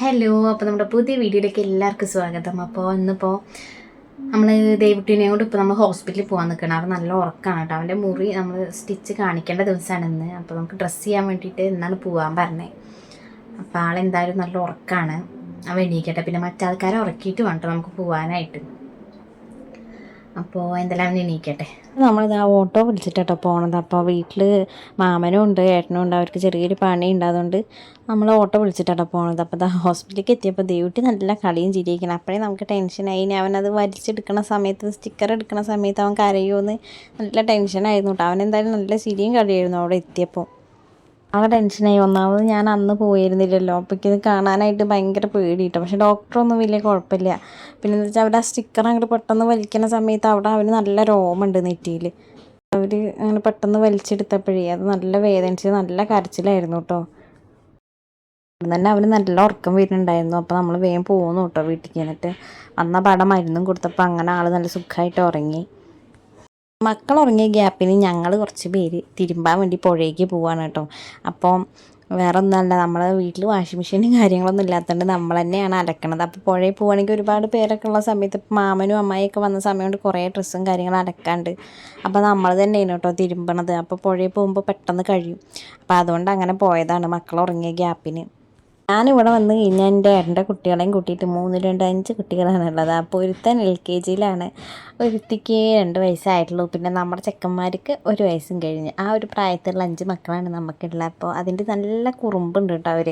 Hello അപ്പോൾ നമ്മുടെ പുതിയ വീഡിയോയിലേക്ക് എല്ലാവർക്കും സ്വാഗതം. അപ്പോൾ ഇന്നിപ്പോൾ നമ്മൾ ദേവിട്ടിനെ കൊണ്ട് ഇപ്പോൾ നമ്മൾ ഹോസ്പിറ്റലിൽ പോകാൻ നിൽക്കണം അവൻ നല്ല ഉറക്കമാണ് കേട്ടോ. അവന്റെ മുറി നമ്മൾ സ്റ്റിച്ച് കാണിക്കേണ്ട ദിവസമാണ് ഇന്ന്. അപ്പോൾ നമുക്ക് ഡ്രസ്സ് ചെയ്യാൻ വേണ്ടിയിട്ട് ഇന്നാണ് പോകാൻ പറഞ്ഞത് അപ്പോൾ ആളെന്തായാലും നല്ല ഉറക്കമാണ് അവൻ എണീക്കട്ടെ. പിന്നെ മറ്റാൾക്കാരെ ഉറക്കിയിട്ട് വേണ്ട നമുക്ക് പോകാനായിട്ട് അപ്പോൾ എന്തെല്ലാം എണീക്കട്ടെ? നമ്മളിത് ആ ഓട്ടോ വിളിച്ചിട്ടോ പോണത്. അപ്പോൾ വീട്ടിൽ മാമനും ഉണ്ട് ഏട്ടനും ഉണ്ട്. അവർക്ക് ചെറിയൊരു പണി ഉണ്ട് അതുകൊണ്ട് നമ്മൾ ഓട്ടോ വിളിച്ചിട്ടാട്ടോ പോണത്. അപ്പോൾ ദാ ഹോസ്പിറ്റലിലേക്ക് എത്തിയപ്പോൾ ദേവുട്ടി നല്ല കളിയും ചിരിയിരിക്കണം അപ്പോഴേ നമുക്ക് ടെൻഷനായി ഇനി അവനത് വലിച്ചെടുക്കണ സമയത്ത് സ്റ്റിക്കർ എടുക്കണ സമയത്ത് അവൻ കരയുമെന്ന് നല്ല ടെൻഷനായിരുന്നു കേട്ടോ. അവൻ എന്തായാലും നല്ല ചിരിയും കളിയായിരുന്നു അവിടെ എത്തിയപ്പോൾ ആ ടെൻഷനായി ഒന്നാമത് ഞാൻ അന്ന് പോയിരുന്നില്ലല്ലോ. അപ്പോൾ ഇത് കാണാനായിട്ട് ഭയങ്കര പേടി കിട്ടും പക്ഷേ ഡോക്ടറൊന്നും വലിയ കുഴപ്പമില്ല. പിന്നെ എന്താ വെച്ചാൽ അവിടെ ആ സ്റ്റിക്കർ അങ്ങോട്ട് പെട്ടെന്ന് വലിക്കുന്ന സമയത്ത് അവിടെ അവന് നല്ല രോമുണ്ട് നെറ്റിയിൽ. അവർ അങ്ങനെ പെട്ടെന്ന് വലിച്ചെടുത്തപ്പോഴേ അത് നല്ല വേദനിച്ച് നല്ല കരച്ചിലായിരുന്നു കേട്ടോ അവിടെ തന്നെ അവന് നല്ല ഉറക്കം വരുന്നുണ്ടായിരുന്നു. അപ്പോൾ നമ്മൾ വേഗം പോകുന്നു കേട്ടോ വീട്ടിലേക്ക്. എന്നിട്ട് അന്ന് പടം മരുന്നും കൊടുത്തപ്പോൾ അങ്ങനെ ആൾ നല്ല സുഖമായിട്ട് ഉറങ്ങി. മക്കൾ ഉറങ്ങിയ ഗ്യാപ്പിന് ഞങ്ങൾ കുറച്ച് പേര് തിരുമ്പാൻ വേണ്ടി പുഴയ്ക്ക് പോവാണ് കേട്ടോ. അപ്പോൾ വേറെ ഒന്നല്ല നമ്മൾ വീട്ടിൽ വാഷിംഗ് മെഷീനും കാര്യങ്ങളൊന്നും ഇല്ലാത്തതുകൊണ്ട് നമ്മൾ തന്നെയാണ് അലക്കണത്. അപ്പോൾ പുഴയിൽ പോവുകയാണെങ്കിൽ ഒരുപാട് പേരൊക്കെ ഉള്ള സമയത്ത് മാമനും അമ്മായിയൊക്കെ വന്ന സമയം കൊണ്ട് കുറേ ഡ്രസ്സും കാര്യങ്ങളും അലക്കാണ്ട്. അപ്പോൾ നമ്മൾ തന്നെയാണ് കേട്ടോ തിരുമ്പണത്. അപ്പോൾ പുഴയിൽ പോകുമ്പോൾ പെട്ടെന്ന് കഴിയും. അപ്പോൾ അതുകൊണ്ട് അങ്ങനെ പോയതാണ് മക്കൾ ഉറങ്ങിയ ഗ്യാപ്പിന്. ഞാനിവിടെ വന്ന് കഴിഞ്ഞാൽ എന്റെ ഏട്ടന്റെ കുട്ടികളെയും കൂട്ടിയിട്ട് മൂന്ന് രണ്ട് അഞ്ച് കുട്ടികളാണ് ഉള്ളത്. അപ്പോൾ ഒരുത്തൻ എൽ കെ ജിയിലാണ്. ഒരുത്തിക്ക് രണ്ട് വയസ്സായിട്ടുള്ളൂ. പിന്നെ നമ്മുടെ ചെക്കന്മാർക്ക് ഒരു വയസ്സും കഴിഞ്ഞ്. ആ ഒരു പ്രായത്തിലുള്ള അഞ്ച് മക്കളാണ് നമുക്കുള്ളത്. അപ്പോൾ അതിന്റെ നല്ല കുറുമ്പുണ്ട് കേട്ടോ അവർ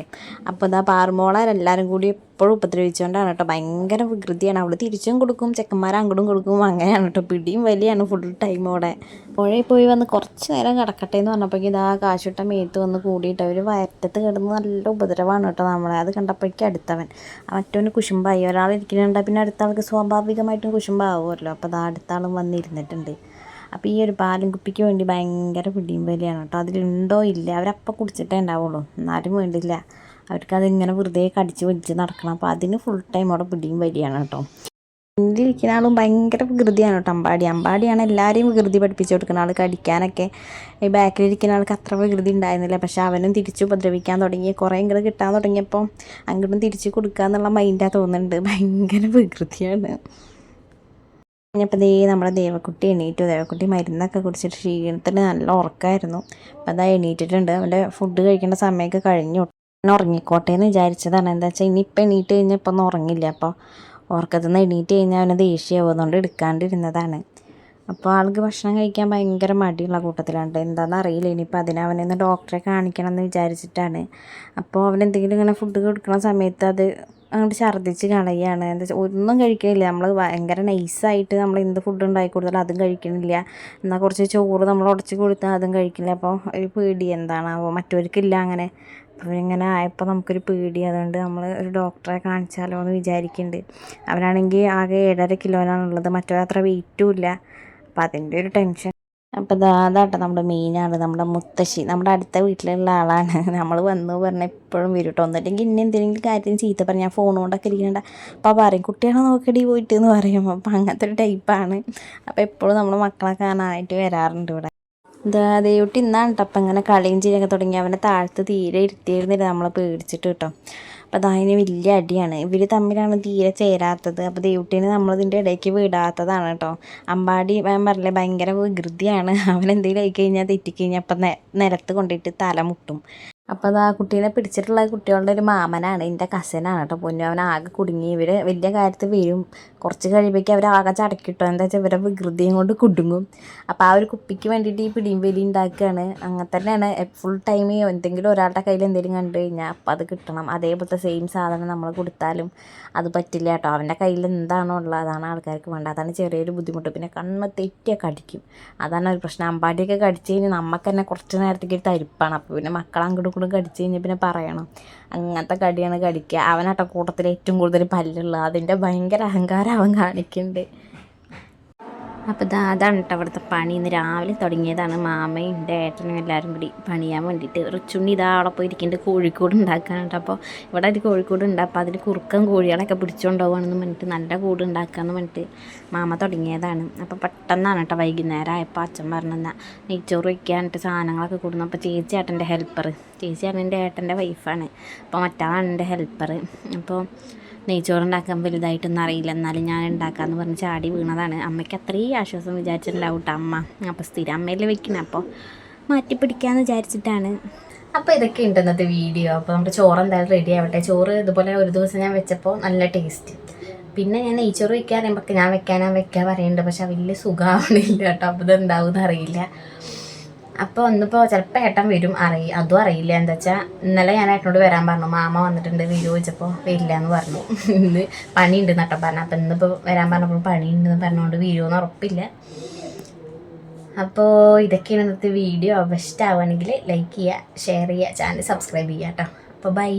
അപ്പോൾ ഇതാ പാറുമോളാരെല്ലാവരും കൂടി എപ്പോഴും ഉപദ്രവിച്ചുകൊണ്ടാണ് കേട്ടോ. ഭയങ്കര വികൃതിയാണ്. അവൾ തിരിച്ചും കൊടുക്കും ചെക്കന്മാർ അങ്ങോട്ടും കൊടുക്കും. അങ്ങനെയാണ് കേട്ടോ. പിടിയും വലിയാണ് ഫുൾ ടൈം അവിടെ. പുഴയിൽ പോയി വന്ന് കുറച്ച് നേരം കിടക്കട്ടെ എന്ന് പറഞ്ഞപ്പോഴേക്കും ഇതാ കാശുട്ട മേത്ത് വന്ന് കൂടിയിട്ട് അവർ വയറ്റത്ത് കിടന്ന് നല്ല ഉപദ്രവമാണ് കേട്ടോ നമ്മളെ. അത് കണ്ടപ്പോഴേക്കും അടുത്തവൻ. മറ്റവന് കുശുമ്പായി. ഒരാൾ ഇരിക്കുന്നുണ്ട്. പിന്നെ അടുത്ത ആൾക്ക് സ്വാഭാവികമായിട്ടും കുശുമ്പാവുമല്ലോ. അപ്പോൾ അതാ അടുത്ത ആളും വന്നിരുന്നിട്ടുണ്ട്. അപ്പോൾ ഈ ഒരു പാലും കുപ്പിക്ക് വേണ്ടി ഭയങ്കര പിടിയും വലിയാണ് കേട്ടോ. അതിലുണ്ടോ ഇല്ല. അവരപ്പം കുടിച്ചിട്ടേ ഉണ്ടാവുള്ളൂ. എന്നാലും വേണ്ടില്ല. അവർക്കതിങ്ങനെ വെറുതെ കടിച്ച് വലിച്ച് നടക്കണം. അപ്പോൾ അതിന് ഫുൾ ടൈം അവിടെ പിടിയും വരികയാണ് കേട്ടോ. മുന്നിലിരിക്കുന്ന ആളും ഭയങ്കര വികൃതിയാണ് കേട്ടോ അമ്പാടി. അമ്പാടിയാണ് എല്ലാവരെയും വികൃതി പഠിപ്പിച്ചു കൊടുക്കുന്ന ആൾ കടിക്കാനൊക്കെ ഈ ബാക്കിലിരിക്കുന്ന ആൾക്ക് അത്ര വികൃതി ഉണ്ടായിരുന്നില്ല. പക്ഷെ അവനും തിരിച്ചു ഉപദ്രവിക്കാൻ തുടങ്ങി. കുറേ ഇങ്ങോട്ട് കിട്ടാൻ തുടങ്ങിയപ്പോൾ അങ്ങോട്ടും തിരിച്ചു കൊടുക്കുക എന്നുള്ള മൈൻഡാണ് തോന്നുന്നുണ്ട്. ഭയങ്കര വികൃതിയാണ്. കഴിഞ്ഞപ്പോൾ ദേ നമ്മുടെ ദേവക്കുട്ടി എണീറ്റു. ദേവക്കുട്ടി മരുന്നൊക്കെ കുടിച്ചിട്ട് ക്ഷീണത്തിന് നല്ല ഉറക്കമായിരുന്നു അപ്പോൾ അതാ എണീറ്റിട്ടുണ്ട്. അവന്റെ ഫുഡ് കഴിക്കേണ്ട സമയമൊക്കെ കഴിഞ്ഞു. ഞാൻ ഉറങ്ങിക്കോട്ടെ എന്ന് വിചാരിച്ചതാണ്. എന്താ വെച്ചാൽ ഇനിയിപ്പോൾ എണീറ്റ് കഴിഞ്ഞാൽ ഇപ്പം ഒന്നും ഉറങ്ങില്ല. അപ്പോൾ ഉറക്കത്തിൽ നിന്ന് എണീറ്റ് കഴിഞ്ഞാൽ അവന് ദേഷ്യമാവുന്നതുകൊണ്ട് എടുക്കാണ്ടിരുന്നതാണ്. അപ്പോൾ ആൾക്ക് ഭക്ഷണം കഴിക്കാൻ ഭയങ്കര മടിയുള്ള കൂട്ടത്തിലാണ് എന്താണെന്ന് അറിയില്ല. ഇനിയിപ്പോൾ അതിന് അവനൊന്ന് ഡോക്ടറെ കാണിക്കണം എന്ന് വിചാരിച്ചിട്ടാണ്. അപ്പോൾ അവൻ എന്തെങ്കിലും ഇങ്ങനെ ഫുഡ് കൊടുക്കുന്ന സമയത്ത് അത് അങ്ങോട്ട് ഛർദ്ദിച്ച് കളയുകയാണ് എന്താ വെച്ചാൽ ഒന്നും കഴിക്കണില്ല. നമ്മൾ ഭയങ്കര നൈസായിട്ട് നമ്മൾ എന്ത് ഫുഡ് ഉണ്ടാക്കി കൊടുത്താലും അതും കഴിക്കണില്ല. എന്നാൽ കുറച്ച് ചോറ് നമ്മൾ ഉടച്ച് കൊടുത്താൽ അതും കഴിക്കില്ല അപ്പോൾ ഒരു പേടി. എന്താണാവോ? മറ്റവർക്കില്ല അങ്ങനെ. അപ്പോൾ ഇങ്ങനെ ആയപ്പോൾ നമുക്കൊരു പേടി. അതുകൊണ്ട് നമ്മൾ ഒരു ഡോക്ടറെ കാണിച്ചാലോ എന്ന് വിചാരിക്കുന്നുണ്ട് അവനാണെങ്കിൽ ആകെ ഏഴര കിലോനാണുള്ളത് മറ്റോ അത്ര വെയിറ്റും ഇല്ല. അപ്പം അതിന്റെ ഒരു ടെൻഷൻ അപ്പോൾ അതാട്ടോ നമ്മുടെ മെയിനാണ് നമ്മുടെ മുത്തശ്ശി. നമ്മുടെ അടുത്ത വീട്ടിലുള്ള ആളാണ്. നമ്മൾ വന്നു പറഞ്ഞാൽ എപ്പോഴും വരും കേട്ടോ ഒന്നില്ലെങ്കിൽ ഇനി എന്തെങ്കിലും കാര്യം ചീത്ത പറഞ്ഞാൽ ഞാൻ ഫോൺ കൊണ്ടൊക്കെ ഇരിക്കുന്നുണ്ട് അപ്പോൾ പറയും കുട്ടികളെ നോക്കടി പോയിട്ട്? എന്ന് പറയും. അപ്പോൾ അങ്ങനത്തെ ഒരു ടൈപ്പാണ് അപ്പോൾ എപ്പോഴും നമ്മുടെ മക്കളെ കാണാനായിട്ട് വരാറുണ്ട് ഇവിടെ. ദേവുട്ടി ഇന്നാണ് കേട്ടോ അപ്പം ഇങ്ങനെ കളിയും ചെയ്യാനൊക്കെ തുടങ്ങി അവനെ താഴത്ത് തീരെ ഇരുത്തിയിരുന്നില്ല. നമ്മളെ പേടിച്ചിട്ട് കേട്ടോ. അപ്പോൾ അതതിന് വലിയ അടിയാണ്. ഇവർ തമ്മിലാണ് തീരെ ചേരാത്തത്. അപ്പോൾ ദേവുട്ടീനെ നമ്മളിതിന്റെ ഇടയ്ക്ക് വിടാത്തതാണ് കേട്ടോ. അമ്പാടി ഞാൻ പറഞ്ഞില്ലേ ഭയങ്കര വികൃതിയാണ്. അവൻ എന്തെങ്കിലും ആയി കഴിഞ്ഞാൽ തെറ്റിക്കഴിഞ്ഞാൽ അപ്പം നിലത്ത് കൊണ്ടിട്ട് തല മുട്ടും. അപ്പോൾ അത് ആ കുട്ടീനെ പിടിച്ചിട്ടുള്ള കുട്ടികളുടെ ഒരു മാമനാണ് എന്റെ കസിനാണ് കേട്ടോ പൊന്നു അവൻ ആകെ കുടുങ്ങി. ഇവർ വലിയ കാര്യത്തിൽ വീഴും കുറച്ച് കഴിയുമ്പോഴേക്കും അവർ ആകെ ചടക്കിട്ടോ. എന്താ വെച്ചാൽ ഇവരെ വികൃതിയും കൊണ്ട് കുടുങ്ങും. അപ്പോൾ ആ ഒരു കുപ്പിക്ക് വേണ്ടിയിട്ട് ഈ പിടിയും വലി ഉണ്ടാക്കുകയാണ് അങ്ങനെ തന്നെയാണ്. ഫുൾ ടൈം എന്തെങ്കിലും ഒരാളുടെ കയ്യിൽ എന്തെങ്കിലും കണ്ടു കഴിഞ്ഞാൽ അപ്പം അത് കിട്ടണം. അതേപോലത്തെ സെയിം സാധനം നമ്മൾ കൊടുത്താലും അത് പറ്റില്ല കേട്ടോ അവന്റെ കയ്യിൽ എന്താണോ ഉള്ളത് അതാണ് ആൾക്കാർക്ക് വേണ്ടത്. അതാണ് ചെറിയൊരു ബുദ്ധിമുട്ട്. പിന്നെ കണ്ണ് തെറ്റിയൊക്കെ അടിക്കും. അതാണ് ഒരു പ്രശ്നം. അമ്പാടിയൊക്കെ കടിച്ചു കഴിഞ്ഞാൽ നമുക്ക് തന്നെ കുറച്ച് നേരത്തേക്ക് തരിപ്പാണ്. അപ്പോൾ പിന്നെ മക്കളങ്ങോട്ട് ഇങ്ങോട്ടും കടിച്ചു കഴിഞ്ഞാൽ പിന്നെ പറയണം. അങ്ങനത്തെ കടിയാണ് കടിക്കുക അവനാട്ട കൂട്ടത്തിൽ ഏറ്റവും കൂടുതൽ പല്ലുള്ള. അതിന്റെ ഭയങ്കര അഹങ്കാരം അവൻ കാണിക്കുന്നുണ്ട് അപ്പോൾ ഇതാ അതാണ് കേട്ടോ അവിടുത്തെ പണി. ഇന്ന് രാവിലെ തുടങ്ങിയതാണ്. മാമയും ഡേട്ടനും എല്ലാവരും കൂടി പണിയാൻ വേണ്ടിയിട്ട് റിച്ചുണ്ണി ഇതാ അവിടെ പോയി ഇരിക്കുന്നുണ്ട് കോഴിക്കോട് കേട്ടോ അപ്പോൾ ഇവിടെ ഒരു കോഴിക്കോട് ഉണ്ട്. അപ്പോൾ അതിൽ കുറുക്കം കോഴികളൊക്കെ പിടിച്ചുകൊണ്ടുപോകണമെന്ന് പറഞ്ഞിട്ട് നല്ല കൂട് ഉണ്ടാക്കാമെന്ന് പറഞ്ഞിട്ട് മാമ തുടങ്ങിയതാണ്. അപ്പോൾ പെട്ടെന്നാണ് കേട്ടോ വൈകുന്നേരം ആയപ്പോൾ അച്ഛൻ പറഞ്ഞെന്നാ നെയ്ച്ചോറ് വയ്ക്കാനിട്ട് സാധനങ്ങളൊക്കെ കൂടുന്നു. അപ്പോൾ ചേച്ചി ഏട്ടന്റെ ഹെൽപ്പർ ചേച്ചി എന്റെ ഏട്ടന്റെ വൈഫാണ് അപ്പോൾ മറ്റാളാണ് എന്റെ ഹെൽപ്പർ അപ്പോൾ നെയ്ച്ചോറ് ഉണ്ടാക്കാൻ വലുതായിട്ടൊന്നും അറിയില്ല. എന്നാലും ഞാൻ ഉണ്ടാക്കാമെന്ന് പറഞ്ഞ് ചാടി വീണതാണ്. അമ്മയ്ക്ക് അത്രയും ആശ്വാസം വിചാരിച്ചിട്ടുണ്ടാവും കേട്ടോ അമ്മ. അപ്പോൾ സ്ഥിരം അമ്മയിൽ വെക്കണം. അപ്പോൾ മാറ്റി പിടിക്കാമെന്ന് വിചാരിച്ചിട്ടാണ്. അപ്പോൾ ഇതൊക്കെ ഉണ്ട് ഇന്നത്തെ വീഡിയോ. അപ്പോൾ നമ്മുടെ ചോറ് എന്തായാലും റെഡി ആവട്ടെ. ചോറ് ഇതുപോലെ ഒരു ദിവസം ഞാൻ വെച്ചപ്പോൾ നല്ല ടേസ്റ്റ് പിന്നെ ഞാൻ നെയ്ച്ചോറ് വെക്കാൻ ഞാൻ വെക്കാനാ വെക്കാൻ പറയുന്നുണ്ട് പക്ഷെ വലിയ സുഖമാവണില്ല കേട്ടോ. അപ്പോൾ ഇതെന്താവും അറിയില്ല. അപ്പോൾ ഒന്നിപ്പോൾ ചിലപ്പോൾ ഏട്ടൻ വരും. അറിയി അതും അറിയില്ല. എന്താ വെച്ചാൽ ഇന്നലെ ഞാൻ ഏട്ടനോട് വരാൻ പറഞ്ഞു. മാമ വന്നിട്ടുണ്ട്. വീഡിയോ ചോദിച്ചപ്പോൾ വരില്ല എന്ന് പറഞ്ഞു. ഇന്ന് പണിയുണ്ട് നട്ടം പറഞ്ഞു. അപ്പം ഇന്നിപ്പോൾ വരാൻ പറഞ്ഞപ്പോൾ പണിയുണ്ടെന്ന് പറഞ്ഞുകൊണ്ട് വീഡിയോ എന്ന് ഉറപ്പില്ല. അപ്പോൾ ഇതൊക്കെയാണ് ഇന്നത്തെ വീഡിയോ. ഇഷ്ടമാവുകയാണെങ്കിൽ ലൈക്ക് ചെയ്യുക ഷെയർ ചെയ്യുക ചാനൽ സബ്സ്ക്രൈബ് ചെയ്യുക കേട്ടോ അപ്പോൾ ബൈ